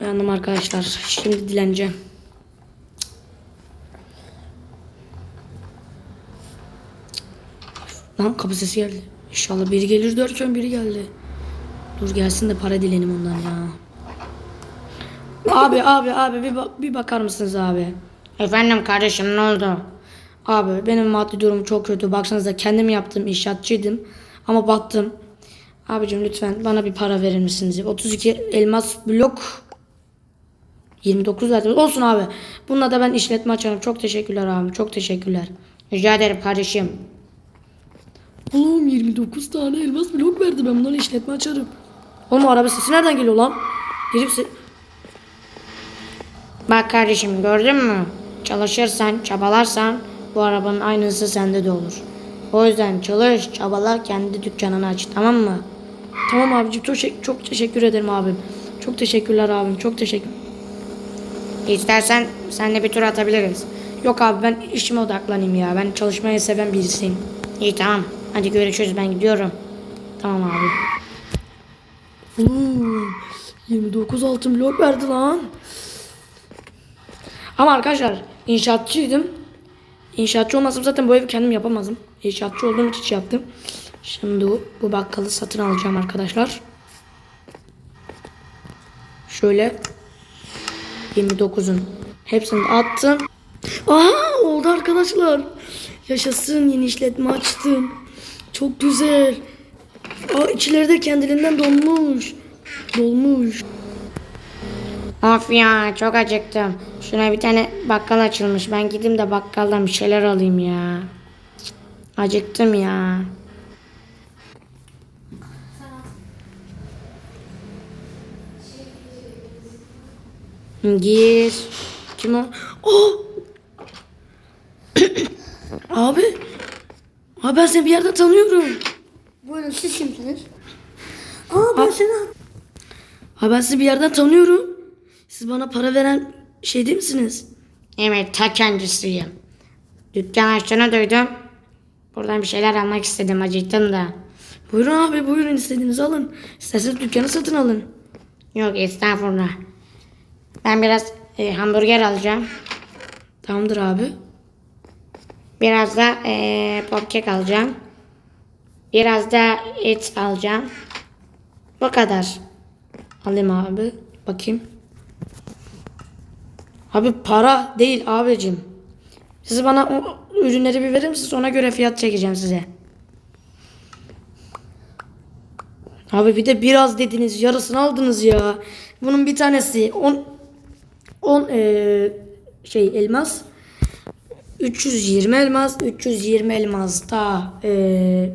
Uyandım arkadaşlar. Şimdi dileneceğim. Lan kapı sesi geldi. İnşallah biri gelir derken biri geldi. Dur gelsin de para dilenim ondan ya. Abi abi abi bir, ba- bir bakar mısınız abi? Efendim kardeşim ne oldu? Abi benim maddi durum çok kötü. Baksanıza kendim yaptım inşaatçıydım. Ama battım. Abicim lütfen bana bir para verir misiniz? 32 elmas blok 29 zaten. Olsun abi. Bununla da ben işletme açarım. Çok teşekkürler abi. Çok teşekkürler. Rica ederim kardeşim. Oğlum 29 tane elmas blok verdi. Ben bunlarla işletme açarım. Oğlum araba sesi nereden geliyor lan? Girip se- Bak kardeşim gördün mü? Çalışırsan, çabalarsan bu arabanın aynısı sende de olur. O yüzden çalış, çabala, kendi dükkanını aç tamam mı? Tamam abicim çok, teşek- çok teşekkür ederim abim. Çok teşekkürler abim. Çok teşekkür. İstersen senle bir tur atabiliriz. Yok abi ben işime odaklanayım ya. Ben çalışmayı seven birisiyim. İyi tamam. Hadi görüşürüz ben gidiyorum. Tamam abi. Oo, 29 altın blok verdi lan. Ama arkadaşlar inşaatçıydım. İnşaatçı olmasam zaten bu evi kendim yapamazdım. İnşaatçı olduğum için şey yaptım. Şimdi bu, bakkalı satın alacağım arkadaşlar. Şöyle 29'un hepsini attım. Aha oldu arkadaşlar. Yaşasın yeni işletme açtım. Çok güzel. Aa içleri de kendiliğinden donmuş. Dolmuş. Of ya çok acıktım. Şuna bir tane bakkal açılmış. Ben gideyim de bakkaldan bir şeyler alayım ya. Cık, Acıktım ya. Gir. Kim o? Oh! Abi. Abi ben seni bir yerden tanıyorum. Buyurun siz kimsiniz? Aa ben seni Abi ben sizi bir yerden tanıyorum. Siz bana para veren şey değil misiniz? Evet ta kendisiyim. Dükkan açtığını duydum. Buradan bir şeyler almak istedim acıktım da. Buyurun abi buyurun istediğinizi alın. İsterseniz dükkanı satın alın. Yok estağfurullah. Ben biraz e, hamburger alacağım. Tamamdır abi. Biraz da e, popkek alacağım. Biraz da et alacağım. Bu kadar. Alayım abi. Bakayım. Abi para değil abicim. Siz bana o ürünleri bir verir misiniz? Ona göre fiyat çekeceğim size. Abi bir de biraz dediniz. Yarısını aldınız ya. Bunun bir tanesi 10 10 şey elmas. 320 elmas. 320 elmas da eee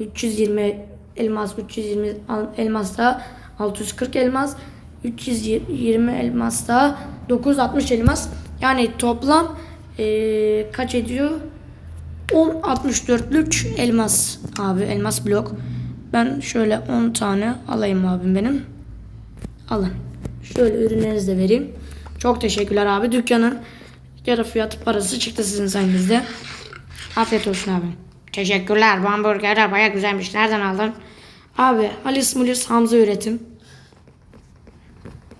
320 elmas 320 al- elmas. Da 640 elmas 320 elmas da 960 elmas. Yani toplam eee, kaç ediyor? 10.64'lük elmas abi elmas blok. Ben şöyle 10 tane alayım abim benim. Alın şöyle ürünlerinizi de vereyim. Çok teşekkürler abi. Dükkanın yarı fiyat parası çıktı sizin sayenizde. Afiyet olsun abi. Teşekkürler. Bu hamburgerler baya güzelmiş. Nereden aldın? Abi Halis Mulis Hamza üretim.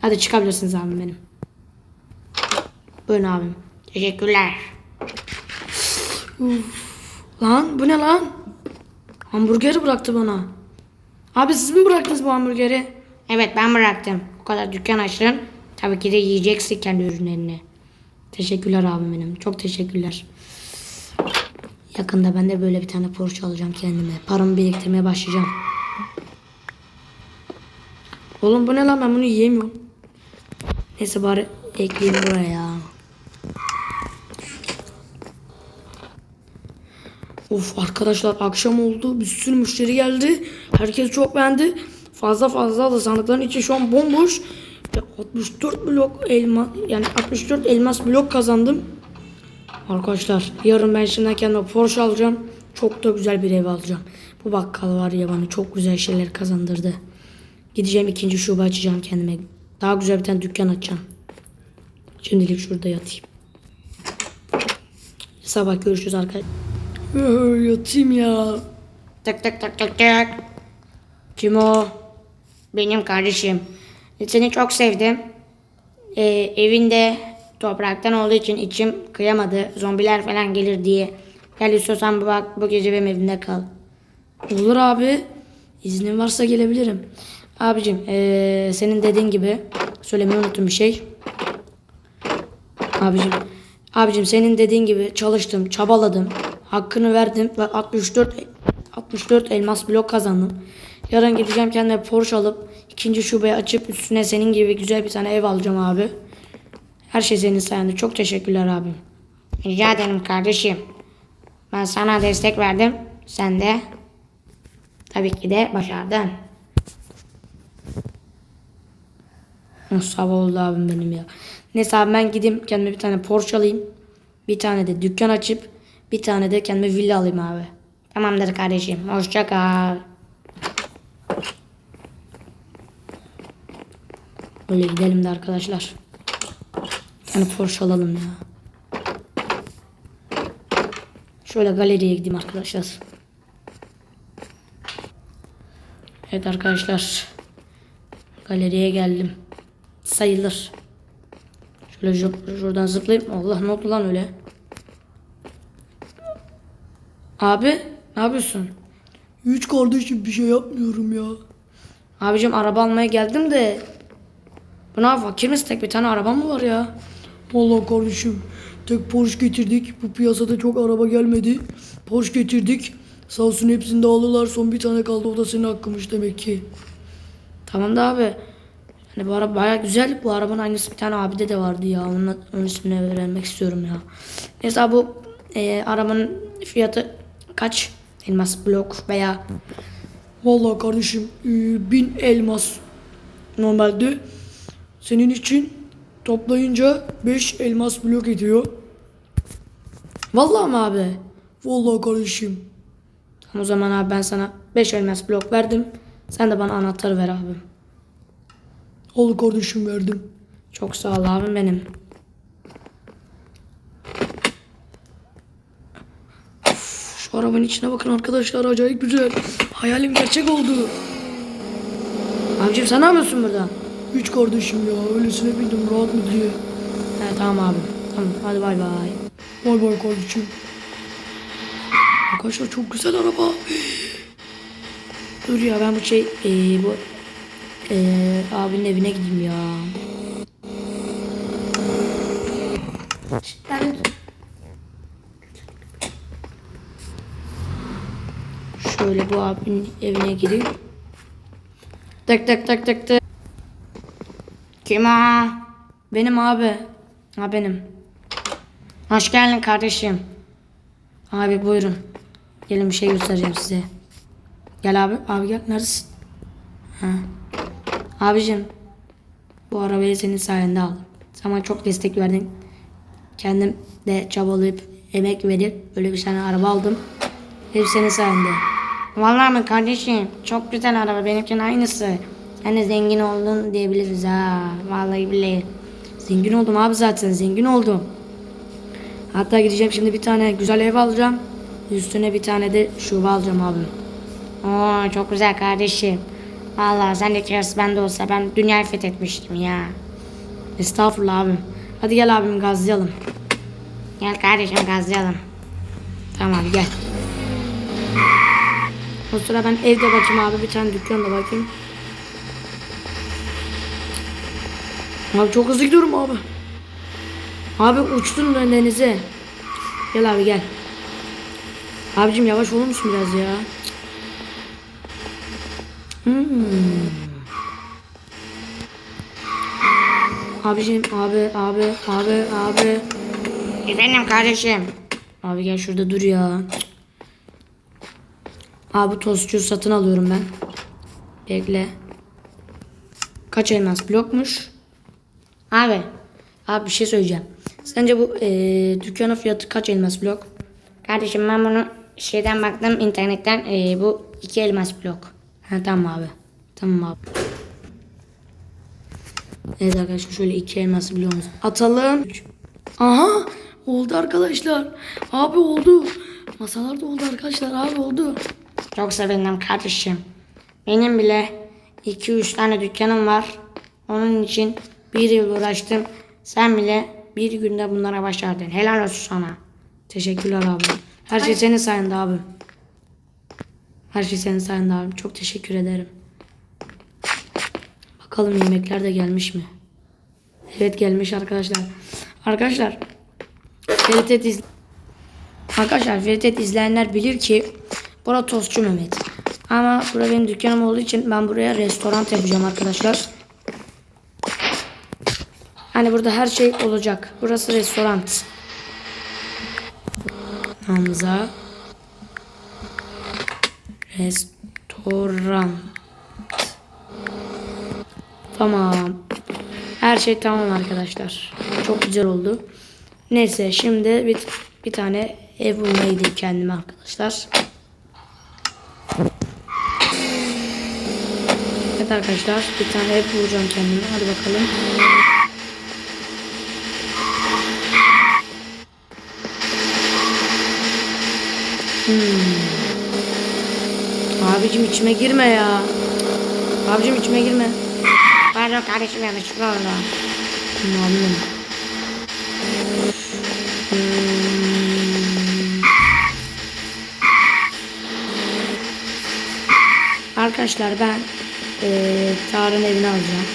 Hadi çıkabilirsiniz abim benim. Buyurun abim. Teşekkürler. Lan bu ne lan? Hamburgeri bıraktı bana. Abi siz mi bıraktınız bu hamburgeri? Evet ben bıraktım. O kadar dükkan açtın. Tabii ki de yiyeceksin kendi ürünlerini. Teşekkürler abim benim. Çok teşekkürler. Yakında ben de böyle bir tane Porsche alacağım kendime. Paramı biriktirmeye başlayacağım. Oğlum bu ne lan ben bunu yiyemiyorum. Neyse bari ekleyeyim buraya. Of arkadaşlar akşam oldu. Bir sürü müşteri geldi. Herkes çok beğendi. Fazla fazla aldı. Sandıkların içi şu an bomboş. Ve 64 blok elma yani 64 elmas blok kazandım. Arkadaşlar yarın ben şimdiden kendime Porsche alacağım. Çok da güzel bir ev alacağım. Bu bakkal var ya bana çok güzel şeyler kazandırdı. Gideceğim ikinci şube açacağım kendime. Daha güzel bir tane dükkan açacağım. Şimdilik şurada yatayım. Sabah görüşürüz arkadaşlar. Yatayım ya. Tık tık tık tık tık. Kim o? Benim kardeşim. Seni çok sevdim. Ee, evinde topraktan olduğu için içim kıyamadı. Zombiler falan gelir diye. Gel istiyorsan bu, bak, bu gece benim evimde kal. Olur abi. İznin varsa gelebilirim. Abicim ee, senin dediğin gibi söylemeyi unuttum bir şey. Abicim, abicim senin dediğin gibi çalıştım, çabaladım. Hakkını verdim ve 64 64 elmas blok kazandım. Yarın gideceğim kendime Porsche alıp ikinci şubeyi açıp üstüne senin gibi güzel bir tane ev alacağım abi. Her şey senin sayende. Çok teşekkürler abim. Rica ederim kardeşim. Ben sana destek verdim. Sen de tabii ki de başardın. Sabah oldu abim benim ya. Neyse abi ben gideyim kendime bir tane Porsche alayım. Bir tane de dükkan açıp bir tane de kendime villa alayım abi. Tamamdır kardeşim. Hoşça kal. Öyle gidelim de arkadaşlar. Yani Porsche alalım ya. Şöyle galeriye gideyim arkadaşlar. Evet arkadaşlar. Galeriye geldim. Sayılır. Şöyle şuradan zıplayayım. Allah ne oldu lan öyle? Abi ne yapıyorsun? Hiç kardeşim bir şey yapmıyorum ya. Abicim araba almaya geldim de. Bu ne yapıyor? Fakir misin? Tek bir tane araba mı var ya? Vallahi kardeşim tek Porsche getirdik. Bu piyasada çok araba gelmedi. Porsche getirdik. Sağ olsun hepsini de aldılar. Son bir tane kaldı o da senin hakkımış demek ki. Tamam da abi. Hani bu araba baya güzel. Bu arabanın aynısı bir tane abide de vardı ya. Onun, onun ismini öğrenmek istiyorum ya. Neyse abi bu e, arabanın fiyatı kaç? Elmas blok veya Vallahi kardeşim e, bin elmas normalde. Senin için toplayınca 5 elmas blok ediyor. Vallahi mı abi? Vallahi kardeşim. O zaman abi ben sana 5 elmas blok verdim. Sen de bana anahtarı ver abi. Al kardeşim verdim. Çok sağ ol abim benim. Uf, Şu arabanın içine bakın arkadaşlar acayip güzel. Hayalim gerçek oldu. Abicim sen ne yapıyorsun burada? Hiç kardeşim ya öylesine bindim rahat mı diye. He tamam abim. Tamam hadi bay bay. Bay bay kardeşim. Arkadaşlar çok güzel araba. Dur ya ben bu şey eee, bu eee, abinin evine gideyim ya. Ben Şöyle bu abinin evine gireyim. Tık tık tık tık tık. Kim? Benim abi. Ha benim. Hoş geldin kardeşim. Abi buyurun. Gelin bir şey göstereceğim size. Gel abi. Abi gel. Neredesin? Ha. Abicim. Bu arabayı senin sayende aldım. Sen bana çok destek verdin. Kendim de çabalayıp emek verip böyle bir tane araba aldım. Hep senin sayende. Vallahi mi kardeşim? Çok güzel araba. Benimkinin aynısı. De zengin oldun diyebiliriz ha. Vallahi billahi. Zengin oldum abi zaten. Zengin oldum. Hatta gideceğim şimdi bir tane güzel ev alacağım. Üstüne bir tane de şube alacağım abim. Oo çok güzel kardeşim. Vallahi sen de kıyas bende olsa ben dünyayı fethetmiştim ya. Estağfurullah abim. Hadi gel abim gazlayalım. Gel kardeşim gazlayalım. Tamam abi gel. O sıra ben evde bakayım abi bir tane dükkanda bakayım. Abi çok hızlı gidiyorum abi. Abi uçtun ben denize. Gel abi gel. Abicim yavaş olur musun biraz ya? Hmm. Abicim abi abi abi abi. Efendim kardeşim. Abi gel şurada dur ya. Abi tostçu satın alıyorum ben. Bekle. Kaç elmas blokmuş? Abi. Abi bir şey söyleyeceğim. Sence bu eee dükkanın fiyatı kaç elmas blok? Kardeşim ben bunu şeyden baktım internetten eee, bu iki elmas blok. Ha tamam abi. Tamam abi. Evet arkadaşlar şöyle iki elmas bloğumuz atalım. Aha oldu arkadaşlar. Abi oldu. Masalar da oldu arkadaşlar abi oldu. Çok sevindim kardeşim. Benim bile 2-3 tane dükkanım var. Onun için bir yıl uğraştım. Sen bile bir günde bunlara başardın. Helal olsun sana. Teşekkürler abi. Her şey senin sayende abi. Her şey senin sayende abi. Çok teşekkür ederim. Bakalım yemekler de gelmiş mi? Evet gelmiş arkadaşlar. Arkadaşlar Ferit iz Arkadaşlar Ferit izleyenler bilir ki bura tostçu Mehmet. Ama bura benim dükkanım olduğu için ben buraya restoran yapacağım arkadaşlar. Hani burada her şey olacak. Burası restoran. Hamza Restoran. Tamam. Her şey tamam arkadaşlar. Çok güzel oldu. Neyse şimdi bir, bir tane ev bulmaya gideyim kendime arkadaşlar. Evet arkadaşlar bir tane ev bulacağım kendime. Hadi bakalım. Hmm. Abicim içime girme ya. Abicim içime girme. Pardon kardeşim yanlışlıkla oldu. Anladım. Hmm. Arkadaşlar ben eee Tarık'ın evini alacağım.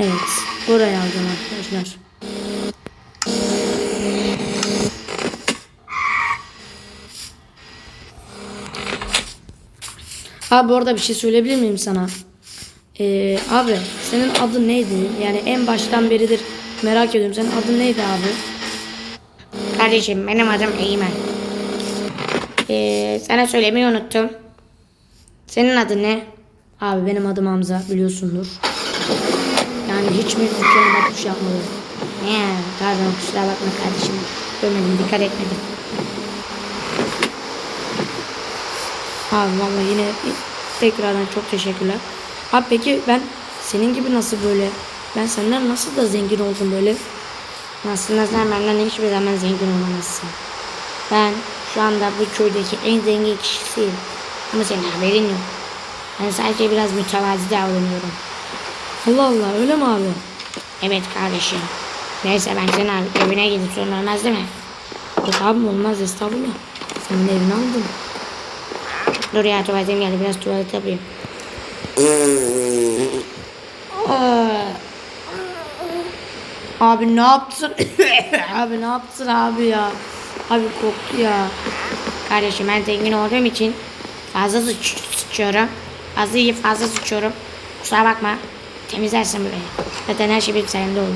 Evet. Buraya alacağım arkadaşlar. Abi orada bir şey söyleyebilir miyim sana? Ee, abi senin adın neydi? Yani en baştan beridir merak ediyorum. Senin adın neydi abi? Kardeşim benim adım Eymen. Ee, sana söylemeyi unuttum. Senin adın ne? Abi benim adım Hamza biliyorsundur. Yani hiç mi dükkanıma tuş yapmadım? Ne? Pardon kusura bakma kardeşim. Görmedim dikkat etmedim. Abi vallahi yine tekrardan çok teşekkürler. Abi peki ben senin gibi nasıl böyle ben senden nasıl da zengin oldum böyle? Aslında sen benden hiçbir zaman zengin olamazsın. Ben şu anda bu köydeki en zengin kişisiyim. Ama senin haberin yok. Ben sadece biraz mütevazi davranıyorum. Allah Allah öyle mi abi? Evet kardeşim. Neyse ben abi evine gidip sorun olmaz değil mi? Yok abim olmaz estağfurullah. Senin evini aldım. Dur ya tuvaletim geldi biraz tuvalet yapayım. Abi ne yaptın? abi ne yaptın abi ya? Abi koktu ya. Kardeşim ben zengin olduğum için fazla sıç sıçıyorum. Fazla yiyip fazla sıçıyorum. Kusura bakma. Temizlersin burayı. Zaten her şey benim sayemde oldu.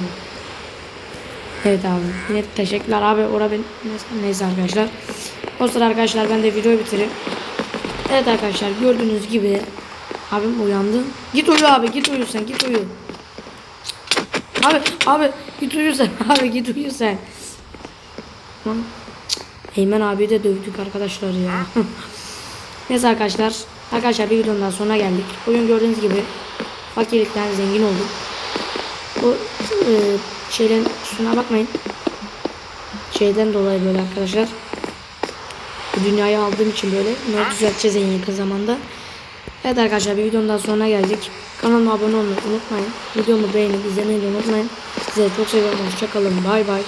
Evet abi. Yine teşekkürler abi. Ora ben neyse, neyse arkadaşlar. O sıra arkadaşlar ben de videoyu bitireyim. Evet arkadaşlar gördüğünüz gibi abim uyandı. Git uyu abi git uyu sen git uyu. Abi abi git uyu sen abi git uyu sen. Lan, abi de dövdük arkadaşlar ya. Neyse arkadaşlar. Arkadaşlar bir videonun daha sonuna geldik. Bugün gördüğünüz gibi fakirlikten zengin olduk. Bu e, şeylerin üstüne bakmayın. Şeyden dolayı böyle arkadaşlar. Bu dünyayı aldığım için böyle bunları düzelteceğiz en yakın zamanda. Evet arkadaşlar bir videonun daha sonuna geldik. Kanalıma abone olmayı unutmayın. Videomu beğenip izlemeyi unutmayın. Size çok seviyorum. Hoşçakalın. Bay bay.